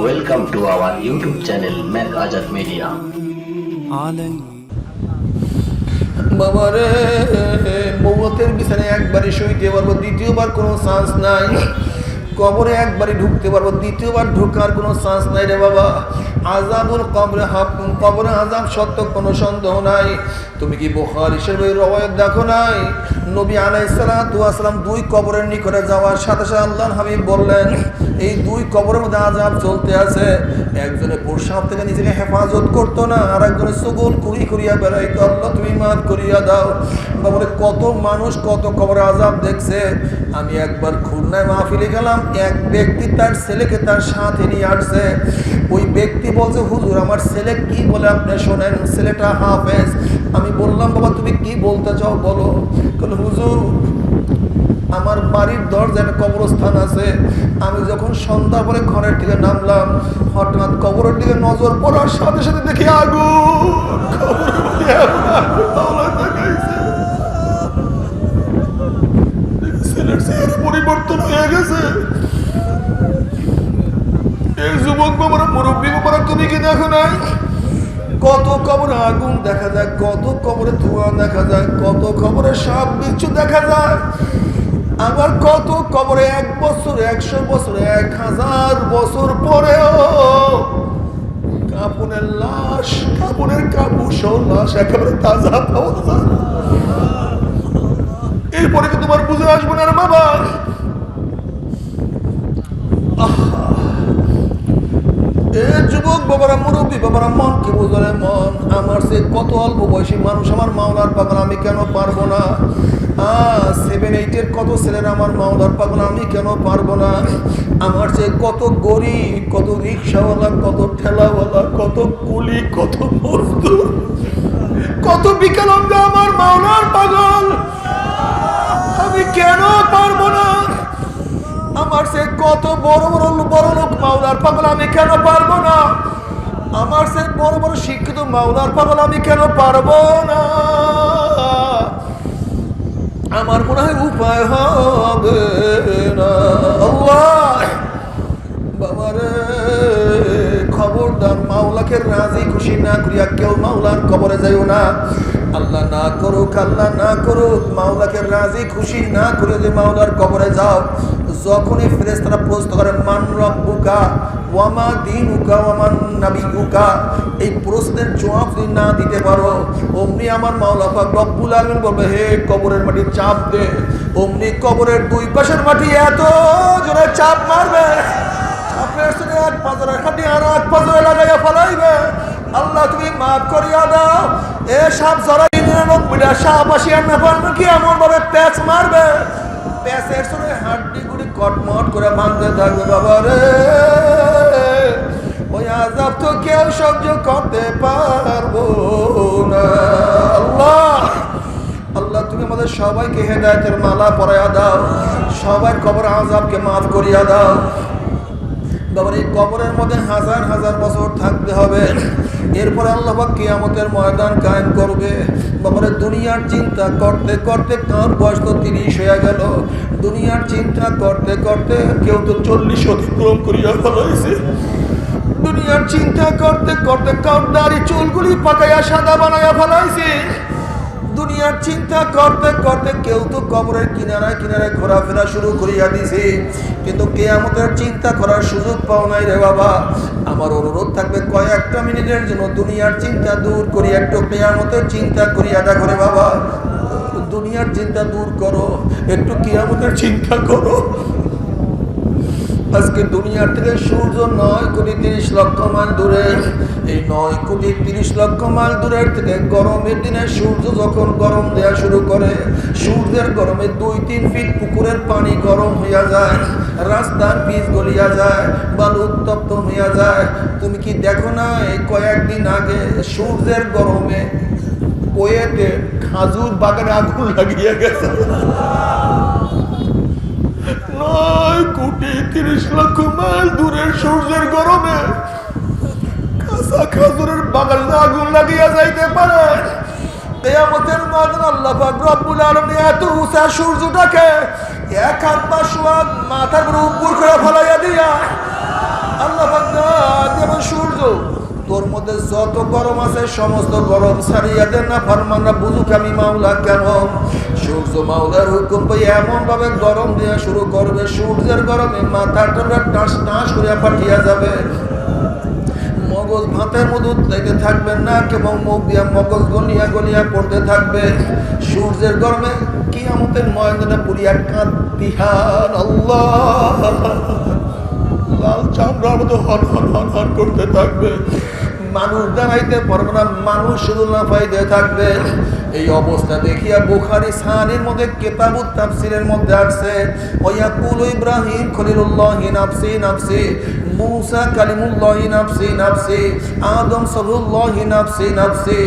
Welcome to our YouTube channel Mac Azad media বাবারে বৌতের বিছানায় একবারে শুইতে পারব দ্বিতীয়বার কোনো চান্স নাই। কবরে একবারই ঢুকতে পারব, দ্বিতীয়বার ঢুকার কোনো চান্স নাই রে বাবা। আজাবুল কবরে হাফ কবরে আজাব সত্য কোনো সন্দেহ নাই। তুমি কি বোহার হিসেবে রবায়ত দেখো নাই? নবী আলাইসালাম দুই কবরের নিকটে যাওয়ার সাথে সাথে আল্লাহ হাবিব বললেন এই দুই কবরের মধ্যে আজাব চলতে আছে। একজনে প্রসাব থেকে নিজেকে হেফাজত করতো না আর একজনে সুগুল কুড়ি করিয়া বেড়াইতো, আল্লাহ, তুমি মাত করিয়া দাও। বাবরে কত মানুষ, কত কবরে আজাব দেখছে। আমি একবার খুলনায় মাহফিলে গেলাম, এক ব্যক্তি তার ছেলেকে তার সাথে নিয়ে আসছে। ওই ব্যক্তি বলছে, হুজুর, আমার ছেলে কি বলে আপনি শোনেন? ছেলেটা হাফেজ। আমি বললাম, বাবা, তুমি কি বলতে চাও বলে? হুজুর আমার বাড়ির দরজা একটা কবরস্থান আছে। আমি যখন সন্ধ্যা পরে ঘরের দিকে নামলাম, হঠাৎ কবরের দিকে নজর পড়ার সাথে সাথে দেখি চেহারা পরিবর্তন হয়ে গেছে। এই যুবক কি দেখো নাই? কত কবরে আগুন দেখা যায়, কত কবরে ধোঁয়া দেখা যায়, কত কবরে সব কিছু দেখা যায়। আবার কত কবরে? এক বছর, একশো বছর, এক হাজার বছর পরেও কাপনের লাশ, কাপনের কাপড় সহ লাশ একেবারে তাজা পাওয়া এরপরে কি তোমার বুঝে আসবে না বাবা? যুবক বাবারা, মুরব্বী বাবারা, মন কি বোঝালে মন? আমার সে কত অল্প বয়সী মানুষ, আমার মাওলার পাগল, আমি কেন পারব না? সেভেন এইটের কত ছেলের আমার মাওলার পাগল, আমি কেন পারব না? আমার সে কত গরিব, কত রিক্সাওয়ালা, কত ঠেলাওয়ালা, কত কুলি, কত মজদুর, কত বিকলাঙ্গ আমার মাওলার পাগল। আমি কেন পারব না? আমার সে কত বড় বড় বড় লোক মাওলার পাগল, আমি কেন পারব না? আমার সে বড় বড় শিক্ষিত মাওলার পাগল, আমি কেন পারব না? আমার মনে হয় উপায় হবে না। বাবারে খবরদার মাওলাকে রাজি খুশি না করিয়া কেউ মাওলার কবরে যাইও না। আল্লাহ না করুক, আল্লাহ না করুক, মাওলাকে রাজি, খুশি না করে যে মাওলার কবরে যাও, যখনই ফেরেস্তারা প্রশ্ন করে মান রব্বুকা ওয়ামা দিনুকা ওয়ামান নাবিয়ুকা? এই প্রশ্নের জবাব যদি না দিতে পারো, অমনি আমার মাওলা পাক রব্বুল আলামিন বলবে, হে কবরের মাটি চাপ দে। অমনি কবরের দুই পাশের মাটি এত জোরে চাপ মারবে। এক পাজরে খাটি আর এক পাজরে লাগাইয়া ফলাইবে। আল্লাহ, তুমি মাফ করিয়া দাও। এ সাপ জরাই নিরানব্বইটা সাপ আসিয়া না পারবে কি এমন ভাবে প্যাচ মারবে। প্যাচের সঙ্গে হাড্ডি গুড়ি কটমট করে ভাঙতে থাকবে, বাবা রে। ওই আজাব তো কেউ সহ্য করতে পারব না। আল্লাহ আল্লাহ, তুমি আমাদের সবাইকে হেদায়তের মালা পরাইয়া দাও। সবাই কবর আজাবকে মাফ করিয়া দাও। বাবার এই কবরের মধ্যে হাজার হাজার বছর থাকতে হবে। এরপরে আল্লাহ কিয়ামতের ময়দান কায়েম করবে। বাবারে দুনিয়ার চিন্তা করতে করতে কার বয়স তো তিরিশ হয়ে গেল। দুনিয়ার চিন্তা করতে করতে কেউ তো চল্লিশ অতিক্রম করিয়া ফেলাইছে। দুনিয়ার চিন্তা করতে করতে কার দাড়ি চুলগুলি পাকাইয়া সাদা বানাইয়া ফেলাইছে। দুনিয়ার চিন্তা করতে করতে কেউ তো কবরের কিনারায় কিনারায় ঘোরাফেরা শুরু করিয়া দিছে কিন্তু কেয়ামতের চিন্তা করার সুযোগ পাও নাই রে বাবা। আমার অনুরোধ থাকবে কয়েকটা মিনিটের জন্য দুনিয়ার চিন্তা দূর করি, একটু কেয়ামতের চিন্তা করিয়া দেখো রে বাবা। দুনিয়ার চিন্তা দূর করো, একটু কেয়ামতের চিন্তা করো। আজকে দুনিয়ার থেকে সূর্য নয় কোটি তিরিশ লক্ষ মাইল দূরে। এই নয় কোটি তিরিশ লক্ষ মাইল দূরের থেকে গরমের দিনে সূর্য যখন গরম দেওয়া শুরু করে, সূর্যের গরমে দুই তিন ফিট পুকুরের পানি গরম হইয়া যায়, রাস্তার বীজ গলিয়া যায়, বালু উত্তপ্ত হইয়া যায়। তুমি কি দেখো না এই কয়েকদিন আগে সূর্যের গরমে বইয়েতে খাজুর বাগানে আগুন লাগিয়ে গেছে? নয় কোটি তিরিশ লক্ষ মাইল দূরের সূর্যের গরমে কাঁচা খাজুরের বাগানে আগুন লাগিয়া যাইতে পারে। কেয়ামতের ময়দান আল্লাহ রব্বুল আলামিন এত উঁচা সূর্যটাকে এক হাত পা শোয়া মাথার উপর করে ফলাইয়া দিয়া আল্লাহ দেবেন সূর্য তোর মধ্যে যত গরম আছে, সমস্ত গরম ছাড়িয়া দেন না ফরমানরা। বুঝুক আমি মাওলা কেন? সূর্য মাওলার হুকুম পাই এমন ভাবে গরম দেওয়া শুরু করবে, সূর্যের গরমে মাথাটা টাস টাস করে পাঠিয়া যাবে। মগজ ভাতের মধ্যে লেগে থাকবে না, কেবল মুখ দিয়া মগজ গলিয়া গলিয়া পড়তে থাকবে। সূর্যের গরমে কি আমাদের ময়দানে পুরিয়া কাঁদিহান আল্লাহ লাল চামড়ার মতো হন হন হন হন করতে থাকবে। মানুষ দাঁড়াইতে পারবে না, মানুষ শুধু লাফাইতে থাকবে। এই অবস্থা দেখিয়া বুখারি সাহানির মধ্যে, কেতাবুত তাফসিরের মধ্যে আসছে ওয়াকুল ইব্রাহিম খলিলুল্লাহ নাফসি নাফসি, মুসা কালিমুল্লাহ নাফসি নাফসি, আদম সবুল্লাহ নাফসি নাফসি।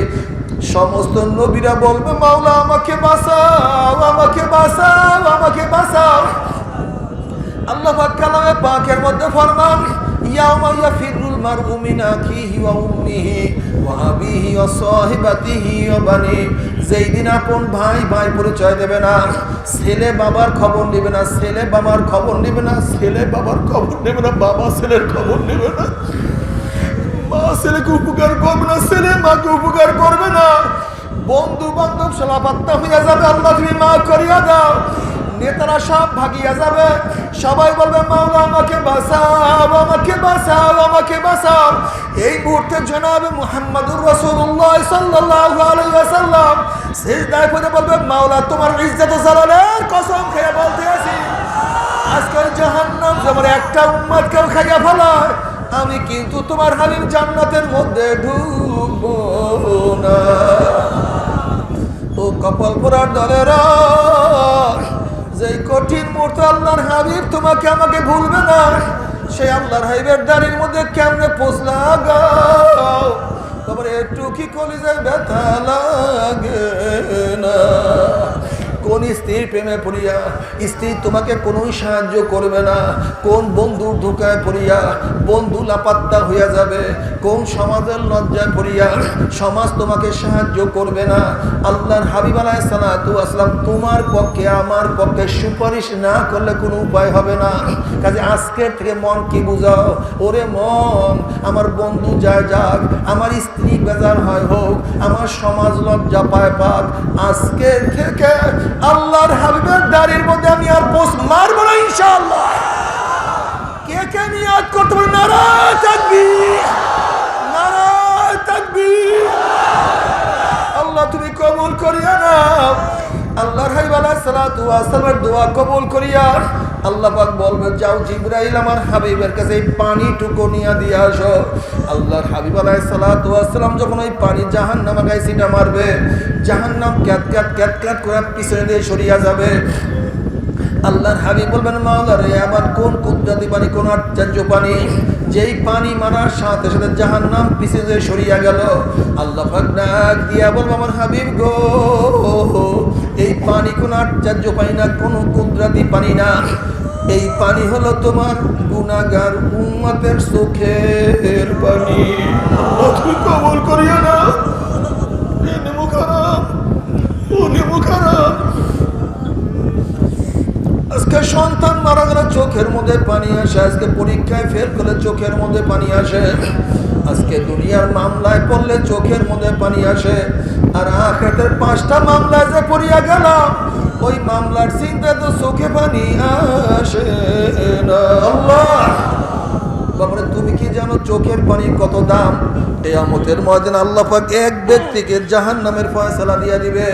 সমস্ত নবীরা বলবে, মাওলা, আমাকে বাঁচাও আমাকে বাঁচাও আমাকে বাঁচাও। আল্লাহ কালামে পাকের মধ্যে ফরমান, ইয়াউমা ইয়াফিরুল উম্মিহি ওয়া আবিহি ওয়া সাহিবাতিহি ওয়া বানি যেই দিন আপন ভাই ভাই পরিচয় দেবে না? ছেলে বাবার খবর নেবে না, ছেলে বাবার খবর নেবে না, ছেলে বাবার খবর নেবে না, বাবা ছেলের খবর নেবে না। মা ছেলেকে উপকার করবে না, ছেলে মাকে উপকার করবে না। বন্ধু বান্ধব সলাপাত্তা হইয়া যাবে, আল্লাহ তুমি মা করিয়া দাও। নেতারা সব ভাগিয়া যাবে। সবাই বলবে, মাওলা আমাকে বাঁচাও আমাকে বাঁচাও আমাকে বাঁচাও। এই মুহূর্তে জনাবে মুহাম্মাদুর রাসূলুল্লাহ সাল্লাল্লাহু আলাইহি ওয়াসাল্লাম সিজদায় পড়ে বলবে, মাওলা, তোমার ইজ্জত জালালের কসম খেয়ে বলতে আছি। আজকাল জাহান্নাম যেমন একটা উম্মাদকেও খাইয়া ফেলায়, আমি কিন্তু তোমার হাবিব জান্নাতের মধ্যে ঢুকবো না। ও কপাল পোড়ার দলেরা যেই কঠিন মুহূর্তে আল্লাহর হাবিব তোমাকে আমাকে ভুলবে না। সেই আল্লাহর হাবিবের দাঁড়ির মধ্যে কেমনে পোষলা গাও তোমার একটু কি কলিজায় ব্যথা লাগে না? কোন স্ত্রীর প্রেমে পড়িয়া, স্ত্রী তোমাকে কোনো সাহায্য করবে না। কোন বন্ধুর ধোকায় পড়িয়া, বন্ধু লাপাত্তা হইয়া যাবে। কোন সমাজের লজ্জায় পড়িয়া, সমাজ তোমাকে সাহায্য করবে না। আল্লাহর হাবিব আলাহ সালাতু আসলাম তোমার পক্ষে, আমার পক্ষে সুপারিশ না করলে কোনো উপায় হবে না। কাজে আজকের থেকে মন কি বুঝাও? ওরে মন, আমার বন্ধু যায় যাক, আমার স্ত্রী বেজার হয় হোক, আমার সমাজ লজ্জা পায় পাক। আজকের থেকে আল্লাহর হাবিবের দাড়ির মধ্যে আমি আর পোস্ট মারবো না, ইনশাআল্লাহ। কে কে নিয়াদ করতে পারে? নারা থাকবি নারা থাকবি আল্লাহ, তুমি কবুল করিয়া নাও আল্লাহর হাবিব আলাইহিস সালাতু দোয়া কবুল করিয়া আল্লাহ পাক বলবে যাও জিবরাইল আমার হাবিবের কাছে এই পানিটুকু নিয়ে দিয়ে আসো। আল্লাহর হাবিব আলাইহিস সালাতু ওয়াস যখন ওই পানি জাহান্নামে গায়ে সিটা মারবে, জাহান্নাম ক্যাত ক্যাত ক্যাত ক্যাত করে পিছনে দিয়ে সরিয়া যাবে। আল্লাহর হাবিব বলবেন, মাওলা রে, আমার কোন কুদরতি পানি, কোন আশ্চর্য পানি? যেই পানি মারার সাথে সাথে জাহান্নাম পিছিয়ে যে সরিয়া গেল। আল্লাহ ডাক দিয়া বলব, আমার হাবিব গো এই পানি কোন আশ্চর্য পানি না কোন কুদরতি পানি না। এই পানি হলো তোমার গুনাগার উম্মতের চোখের পানি। কবল করিও না। আজকে সন্তান মারা গেলে চোখের মধ্যে পানি আসে আজকে পরীক্ষায় ফেল করলে চোখের মধ্যে পানি আসে। আজকে দুনিয়ার মামলায় পড়লে চোখের মধ্যে পানি আসে। আর আখেতের পাঁচটা মামলায় যে পড়িয়া গেলাম, ওই মামলার চিন্তা তো চোখে পানি আসে না। তুমি কি জানো চোখের কত দাম? কেয়ামতের ময়দান আল্লাহ পাক এক ব্যক্তিকে জাহান নামের ফয়সালা দিয়া দিবে।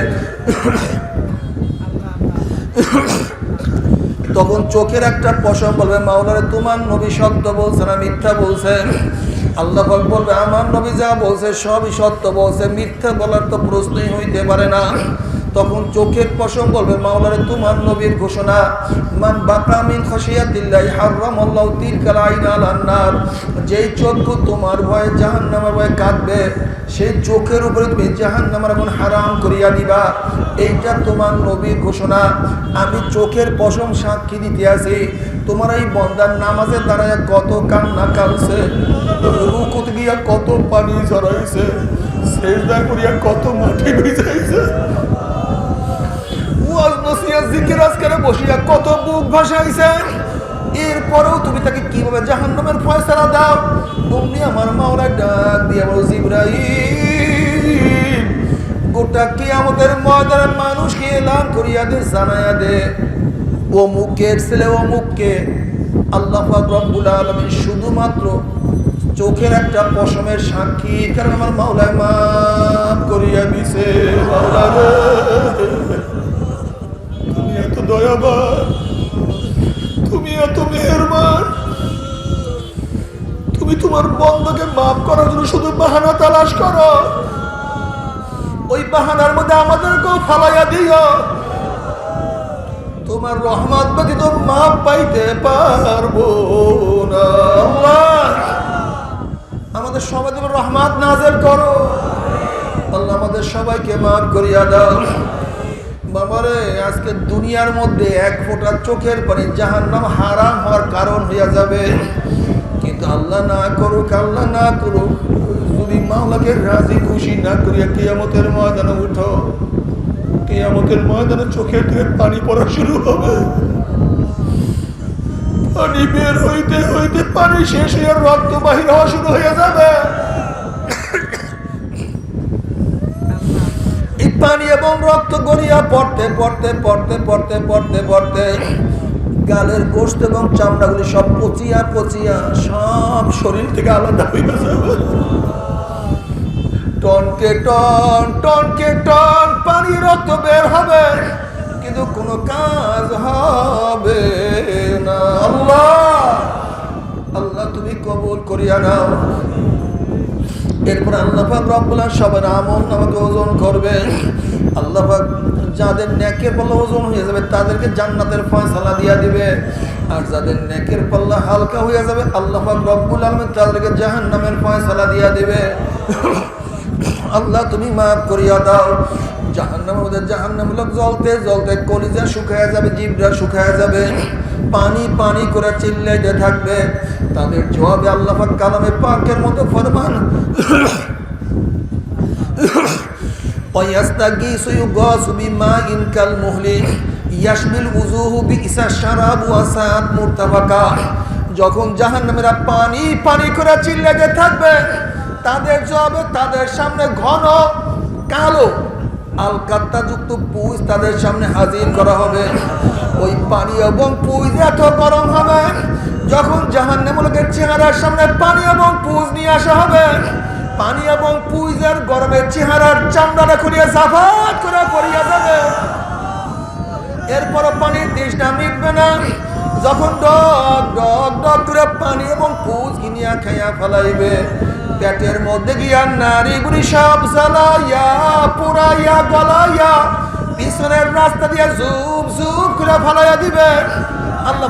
তখন চোখের একটা পশম বলবে, মাওলারে, তোমার নবী সত্য বলছে না মিথ্যা বলছে? আল্লাহ বলবে, আমার নবী যা বলছে সবই সত্য বলছে, মিথ্যা বলার তো প্রশ্নই হইতে পারে না। তখন চোখের পশম বলবে, মাওলারে তোমার নবীর ঘোষণা, মান বাকা মিন খাশিয়াতিল্লাহি হারামাল্লাহু তিলকাল আইনা আলান নার যেই চক্ষু তোমার ভয়ে জাহান্নামের ভয়ে কাঁদবে, সেই চোখের উপরে তুমি জাহান্নামের এখন হারাম করিয়া দিবা। এইটা তোমার নবীর ঘোষণা। আমি চোখের পশম সাক্ষী দিতে আছি তোমার এই বন্দার নামাজের দ্বারায় কত কান্না কালছে রুকুত গিয়া কত পানি ঝরাইছে করিয়া কত মাটি ভিজাইছে। বসিয়া কত ভাসাইছে। এরপরেও তুমি তাকে আমার ডাক মানুষকে এলান করিয়া দে, জানাইয়া দে। অমুকের ছেলে অমুককে আল্লাহ রব্বুল আলামিন শুধুমাত্র চোখের একটা পশমের সাক্ষী, কারণ আমার মাওলায় মাফ করিয়া দিছে। তুমি এত দয়াবান, তুমি এত মেহেরবান। তুমি তোমার বন্ধকে মাফ করার জন্য শুধু বাহানা তালাশ করো। ওই বাহানার মধ্যে আমাদেরকেও ফালাইয়া দিও। তোমার রহমত ব্যতীত মাপ পাইতে পারব না। আমাদের সবাই তোমার রহমত নাজেল করো। আল্লাহ, আমাদের সবাইকে মাফ করিয়া দাও। বাবারে, আজকে দুনিয়ার মধ্যে এক ফোঁটা চোখের পানি জাহান্নাম হারাম হওয়ার কারণ হইয়া যাবে। কিন্তু আল্লাহ না করুক, আল্লাহ না করুক, যদি মাওলাকে রাজি খুশি না করিয়া কিয়ামতের ময়দানে উঠো। কেয়ামতের ময়দানে চোখের থেকে পানি পড়া শুরু হবে। পানি বের হইতে হইতে পানি শেষ হয়ে রক্ত বাহির হওয়া শুরু হয়ে যাবে। পানি এবং রক্ত গড়িয়া পড়তে পড়তে পড়তে পড়তে পড়তে পড়তে গালের গোস্ত এবং চামড়াগুলি সব পচিয়া পচিয়া সব শরীর থেকে আলাদা হয়ে যাবে। টনকে টন টনকে টন, পানি রক্ত বের হবে, কিন্তু কোনো কাজ হবে না। আল্লাহ আল্লাহ তুমি কবুল করিয়া নাও। এরপর আল্লাহ পাক রব্বুল আলামিন সবার আমল আমাকে ওজন করবে। আল্লাহ পাক যাদের নেকের পাল্লা ওজন হয়ে যাবে, তাদেরকে জান্নাতের ফয়সালা দিয়া দিবে। আর যাদের নেকের পাল্লা হালকা হয়ে যাবে, আল্লাহ পাক রব্বুল আলামিন তাদেরকে জাহান্নামের ফয়সালা দিয়া দিবে। আল্লাহ তুমি মাফ করিয়া দাও জাহান্নামের মধ্যে জাহান্নাম লোক জ্বলতে জ্বলতে কলিজা শুকায় যাবে জিবরা শুকায় যাবে পানি পানি করে চিল্লাইতে থাকবে তাদের জবাবে আল্লাহ পাক কালামে পাকের মতো ফরমান ويستغيث يغاث بماء كالمهل يشبه الوجوه بئس الشراب وساءت مرتفقا যখন জাহান্নামীরা পানি পানি করে চিল্লাতে থাকবে তাদের জবাবে তাদের সামনে ঘন, কালো। আলকাত্তা যুক্ত পুজ তাদের সামনে হাজির করা হবে। ওই পানি এবং পুজ এত গরম হবে, যখন জাহান্নামূলকের চেহারার সামনে পানি এবং পুজ নিয়ে আসা হবে। পানি এবং পুইজের গরমের চেহারার চামড়াটা খুলিয়ে জাফাত করে পড়িয়া যাবে। এরপরও পানির তৃষ্ণা মিটবে না। যখন ডক ডক ডক করে পানি এবং পুজ কিনিয়া খাইয়া ফেলাইবে পেটের মধ্যে গিয়া নারী বুড়ি সব জ্বালাইয়া, পুরাইয়া, গলাইয়া পিছনের রাস্তা দিয়ে জুব জুব করে ফেলাইয়া দিবে। আল্লাহ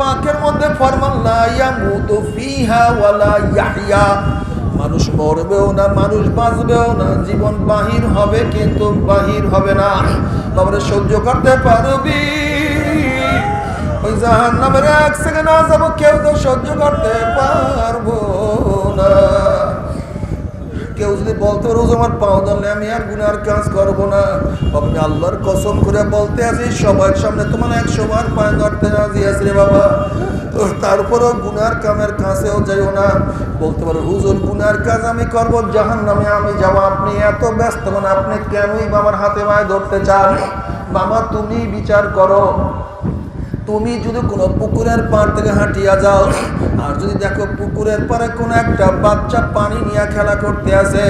পাকের মধ্যে মানুষ মরবেও না, মানুষ বাঁচবেও না, জীবন বাহির হবে কিন্তু বাহির হবে না। তারপরে সহ্য করতে পারবি। ওই জাহান নামের এক সেকেন্ড যাব কেউ তো সহ্য করতে পারব। কেউ যদি বলতে রোজ আমার পাও ধরলে আমি আর গুনার কাজ করব না। আপনি আল্লাহর কসম করে বলতে আছি সবার সামনে তোমার একশো বার পায়ে ধরতে রাজি আছি রে বাবা। তারপরেও গুনার কামের কাছেও যাইও না। বলতে পারো, হুজুর, গুনার কাজ আমি করব জাহান নামে আমি যাব। আপনি এত ব্যস্ত মানে আপনি কেনই বাবার হাতে মায়ে ধরতে চান? বাবা, তুমি বিচার করো। তুমি যদি কোনো পুকুরের পাড় থেকে হাঁটিয়া যাও, আর যদি দেখো পুকুরের পাড়ে কোনো একটা বাচ্চা পানি নিয়ে খেলা করতে আসে,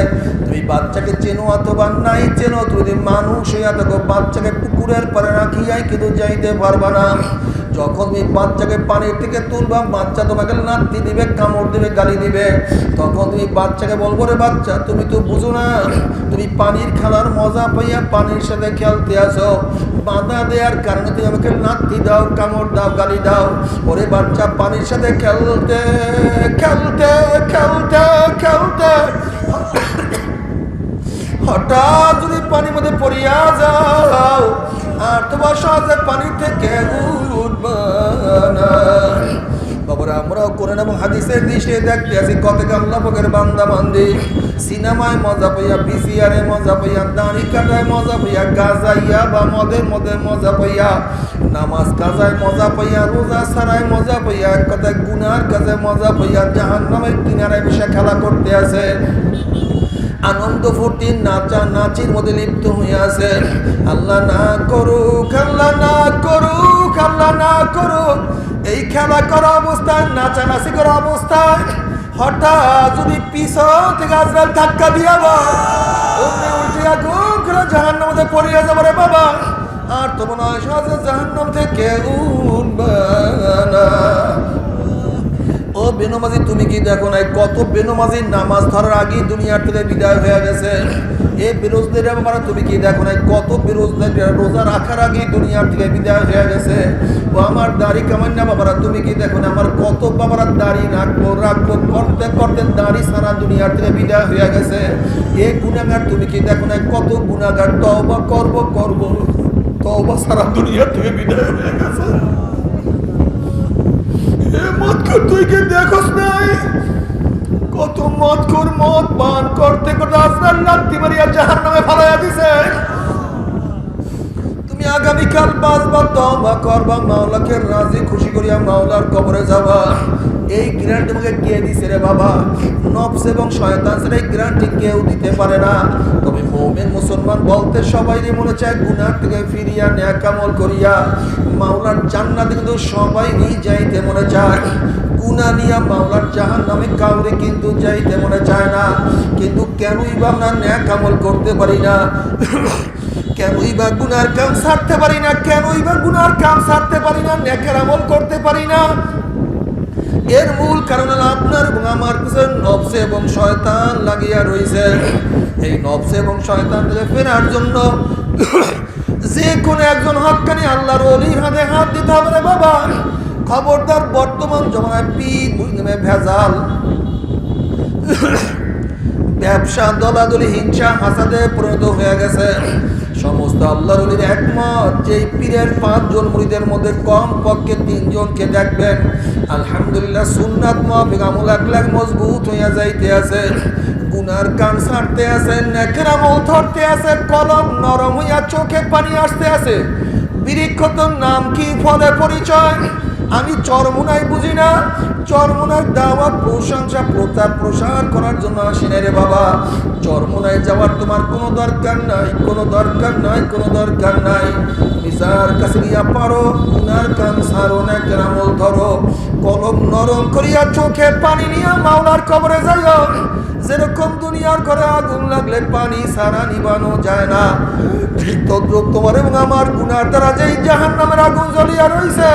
তুমি বাচ্চাকে চেনো অথবা নাই চেনো, তুমি মানুষ হইয়া দেখো বাচ্চাকে পুকুরের পাড়ে রাখিয়াই কিন্তু যাইতে পারবা না। যখন তুমি বাচ্চাকে পানির থেকে তুলবা, বাচ্চা তোমাকে নাতি দিবে, কামড় দিবে, গালি দিবে। তখন তুমি বাচ্চাকে বলব রে বাচ্চা, তুমি তো বুঝো না, তুমি পানির খেলার মজা পাইয়া পানির সাথে খেলতে আসো। বাধা দেওয়ার কারণে তুমি আমাকে নাতি দাও, কামড় দাও, গালি দাও। ওরে বাচ্চা, পানির সাথে খেলতে খেলতে খেলতে খেলতে। হঠাৎ যদি পানির মধ্যে পড়িয়া যাও, আর তোমার সহজে পানি থেকে উঠবা না। বাবার আমরাও করে নেব হাদিসের দৃশ্যে দেখতে আছি কত কাল্লা পকের বান্দা বান্দি। সিনেমায় মজা পাইয়া, বিসিআরে মজা পাইয়া, দাড়ি কাটায় মজা পাইয়া, গাজাইয়া বা মদের মধ্যে মজা পাইয়া, নামাজ কাজায় মজা পাইয়া, রোজা সারায় মজা পাইয়া, এক কথায় গুনার কাজে মজা পাইয়া জাহান নামের কিনারায় বসে খেলা করতে আছে। আনন্দ ফুর্তি নাচা নাচির মধ্যে লিপ্ত হয়ে আছে। আল্লাহ না করুক, আল্লাহ না করুক, আল্লাহ না করুক এই খেলা করা অবস্থায় নাচানাচি করা অবস্থায় হঠাৎ যদি পিছন থেকে আজরাল ধাক্কা দিয়া বা অমনি উল্টে আগুন করে জাহান নামে পড়িয়া যাব রে বাবা। আর তো মনে হয় জাহান থেকে ও বেনমাজি, তুমি কি দেখো নাই? কত বেনমাজি নামাজ ধরার আগেই দুনিয়ার থেকে বিদায় হয়ে গেছে। এ বেরোজদের ব্যাপারে তুমি কি দেখো নাই কত বেরোজদের রোজা রাখার আগেই দুনিয়ার থেকে বিদায় হয়ে গেছে? ও আমার দাড়ি কামান্য বাবারা, তুমি কি দেখো না আমার কত বাবারা দাড়ি রাখব রাখব, করতে করতে দাড়ি সারা দুনিয়ার থেকে বিদায় হয়ে গেছে। এ গুণাগার তুমি কি দেখো না কত গুণাগার তবা করব করব। তবা সারা দুনিয়ার থেকে বিদায় হয়ে গেছে। তুই নাই? কত মদ কর মদ পান করতে করতে আসরার লাত্তি মারিয়া জাহান নামে ফালাইয়া দিছে। তুমি আগামীকাল বাঁচবা তবা করবা, মাওলাকে রাজি, খুশি করিয়া মাওলার কবরে যাবা। এই গ্যারান্টি তোমাকে কে দিছে রে বাবা? নফস এবং শয়তান সেটা এই গ্যারান্টি কেউ দিতে পারে না। তবে মোমেন মুসলমান বলতে সবাই মনে চায় গুনার থেকে ফিরিয়া, ন্যাকামল করিয়া। মাওলার জান্নাতে কিন্তু সবাই যাইতে মনে চায়। গুনা নিয়া মাওলার জাহান নামে কাউরে কিন্তু যাইতে মনে চায় না। কিন্তু কেনই বা আমরা ন্যাকামল করতে পারি না? কেনই বা গুনার কাম ছাড়তে পারি না? কেনই বা গুনার কাম ছাড়তে পারি না? নেকের আমল করতে পারি না? এর মূল কারণ হলো আপনার এবং আমার পিছনে নবসে এবং শয়তান লাগিয়া রয়েছে এই নবসে এবং শয়তান থেকে ফেরার জন্য যে কোনো একজন হকানি আল্লাহর অলির হাতে হাত দিতে হবে বাবা। খবরদার বর্তমান জমানায় পিঠ মুসলিমে ভেজাল। ব্যবসা, দলাদলি, হিংসা, হাসাদে পরিণত হয়ে গেছে। সমস্ত আল্লাহর অলির একমত, যে পীরের পাঁচজন মুড়িদের মধ্যে কম পক্ষে তিনজনকে দেখবেন। আলহামদুলিল্লাহ, সুন্নাত মাফিক আমল একলাখ মজবুত হইয়া যাইতে আছে। গুনার কান ছাড়তে আছে, নেকের আমল ধরতে আছে, কলম নরম হইয়া চোখে পানি আসতে আছে। বৃক্ষতর নাম কি ফলে পরিচয়? আমি চরমুনাই বুঝি না। চরমুনার দাওয়াত, প্রশংসা প্রচার প্রসার করার জন্য আসি রে বাবা। চরমুনায় যাওয়ার তোমার কোনো দরকার নাই, কোনো দরকার নাই, কোনো দরকার নাই। নিজার কাছে গিয়া পারো, গুনার কাম সারো না কেরামল ধরো। কলম নরম করিয়া চোখে পানি নিয়া মাওলার কবরে যাইও। যেরকম দুনিয়ার ঘরে আগুন লাগলে পানি সারা নিবানো যায় না। ঠিক তদ্রুপ তোমার এবং আমার গুনার দ্বারা যেই জাহান নামের আগুন জ্বলিয়া রইছে।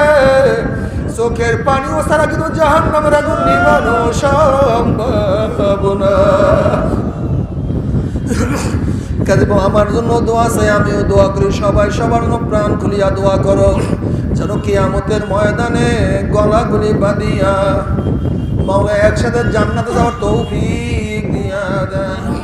চোখের পানিও সারা কিন্তু জাহান নামের আগুন নিবানো সম্ভব না। আমার জন্য দোয়া চাই, আমিও দোয়া করি। সবাই সবার জন্য প্রাণ খুলিয়া দোয়া করো, যেন কিয়ামতের ময়দানে গলাগুলি বাঁধিয়া মাওলা একসাথে জান্নাতে যাওয়ার তৌফিক দিয়া দেয়।